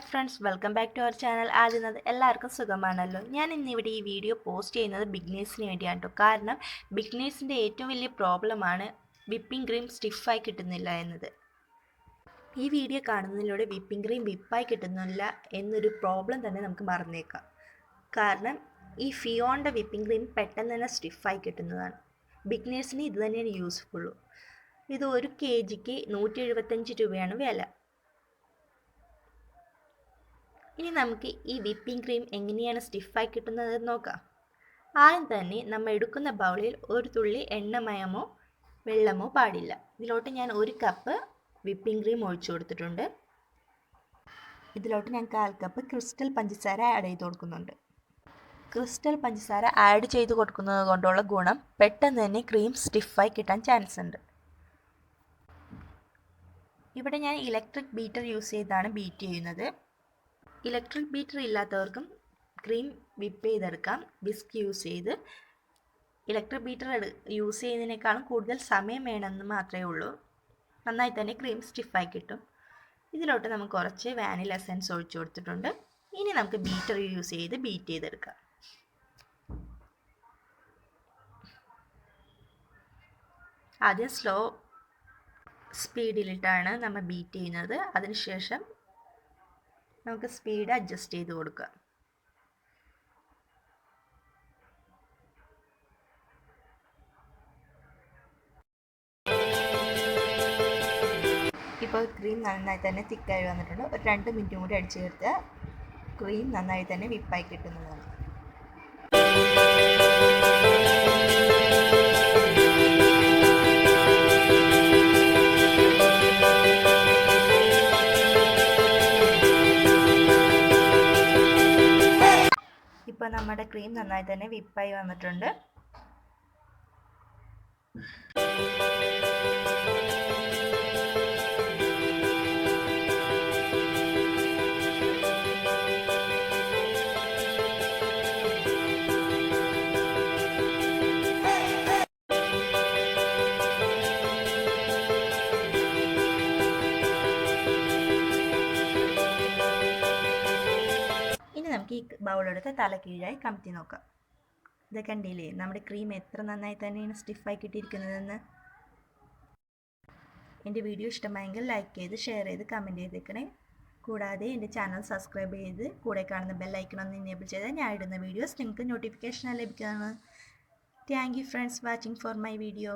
Friends welcome back to our channel ആദ്യം എല്ലാവർക്കും സുഖമാണല്ലോ. ഞാൻ ഇന്നിവിടെ ഈ വീഡിയോ പോസ്റ്റ് ചെയ്യുന്നത് ബിഗ്നേഴ്സിന് വേണ്ടിയാണ് കേട്ടോ കാരണം ബിഗ്നേഴ്സിന്റെ ഏറ്റവും വലിയ പ്രോബ്ലമാണ് വിപ്പിംഗ് ക്രീം സ്റ്റിഫായി കിട്ടുന്നില്ല എന്നത്. ഈ വീഡിയോ കാണുന്നതിലൂടെ വിപ്പിംഗ് ക്രീം വിപ്പായി കിട്ടുന്നില്ല എന്നൊരു പ്രോബ്ലം തന്നെ നമുക്ക് മറന്നേക്കാം. കാരണം ഈ ഫിയോണിന്റെ വിപ്പിംഗ് ക്രീം പെട്ടെന്ന് തന്നെ സ്റ്റിഫായി കിട്ടുന്നതാണ്. ബിഗ്നേഴ്സിന് ഇത് തന്നെയാണ് യൂസ്ഫുള്ളൂ ഇത് ഒരു കെ ജിക്ക് നൂറ്റി എഴുപത്തഞ്ച് രൂപയാണ് വില. ഇനി നമുക്ക് ഈ വിപ്പിംഗ് ക്രീം എങ്ങനെയാണ് സ്റ്റിഫായി കിട്ടുന്നത് നോക്കാം. ആദ്യം തന്നെ നമ്മൾ എടുക്കുന്ന ബൗളിൽ ഒരു തുള്ളി എണ്ണമയമോ വെള്ളമോ പാടില്ല. ഇതിലോട്ട് ഞാൻ ഒരു കപ്പ് വിപ്പിംഗ് ക്രീം ഒഴിച്ചു കൊടുത്തിട്ടുണ്ട്. ഇതിലോട്ട് ഞാൻ കാൽ കപ്പ് ക്രിസ്റ്റൽ പഞ്ചസാര ആഡ് ചെയ്ത് കൊടുക്കുന്നുണ്ട്. ക്രിസ്റ്റൽ പഞ്ചസാര ആഡ് ചെയ്ത് കൊടുക്കുന്നത് കൊണ്ടുള്ള ഗുണം പെട്ടെന്ന് തന്നെ ക്രീം സ്റ്റിഫായി കിട്ടാൻ ചാൻസ് ഉണ്ട്. ഇവിടെ ഞാൻ ഇലക്ട്രിക് ബീറ്റർ യൂസ് ചെയ്താണ് ബീറ്റ് ചെയ്യുന്നത്. ഇലക്ട്രിക് ബീറ്റർ ഇല്ലാത്തവർക്കും ക്രീം വിപ്പ് ചെയ്തെടുക്കാം. വിസ്ക് യൂസ് ചെയ്ത് ഇലക്ട്രിക് ബീറ്റർ യൂസ് ചെയ്യുന്നതിനേക്കാളും കൂടുതൽ സമയം വേണമെന്ന് മാത്രമേ ഉള്ളൂ. നന്നായി തന്നെ ക്രീം സ്റ്റിഫായി കിട്ടും. ഇതിലോട്ട് നമുക്ക് കുറച്ച് വാനില എസൻസ് ഒഴിച്ചു കൊടുത്തിട്ടുണ്ട്. ഇനി നമുക്ക് ബീറ്റർ യൂസ് ചെയ്ത് ബീറ്റ് ചെയ്തെടുക്കാം. ആദ്യം സ്ലോ സ്പീഡിലിട്ടാണ് നമ്മൾ ബീറ്റ് ചെയ്യുന്നത്. അതിനുശേഷം നമുക്ക് സ്പീഡ് അഡ്ജസ്റ്റ് ചെയ്ത് കൊടുക്കുക. ഇപ്പോൾ ക്രീം നന്നായി തന്നെ തിക്കായി വന്നിട്ടുണ്ട്. ഒരു രണ്ട് മിനിറ്റും കൂടി അടിച്ചു ചേർത്ത് ക്രീം നന്നായി തന്നെ വിപ്പായി കിട്ടുന്നതാണ്. ഇപ്പോൾ നമ്മുടെ ക്രീം നന്നായി തന്നെ വിപ്പായി വന്നിട്ടുണ്ട്. ഈ ബൗളെടുത്ത് തല കീഴായി കമത്തി നോക്കാം. ഇത് കണ്ടില്ലേ? നമ്മുടെ ക്രീം എത്ര നന്നായി തന്നെയാണ് സ്റ്റിഫായി കിട്ടിയിരിക്കുന്നതെന്ന്? എന്റെ വീഡിയോ ഇഷ്ടമായെങ്കിൽ ലൈക്ക് ചെയ്ത് ഷെയർ ചെയ്ത് കമന്റ് ചെയ്തേക്കണേ. കൂടാതെ എന്റെ ചാനൽ സബ്സ്ക്രൈബ് ചെയ്ത് കൂടെ കാണുന്ന ബെല്ലൈക്കണം എനേബിൾ ചെയ്താൽ ഞാൻ ഇടുന്ന വീഡിയോസ് നിങ്ങൾക്ക് നോട്ടിഫിക്കേഷൻ ലഭിക്കുന്നതാണ്. Thank you friends watching for my video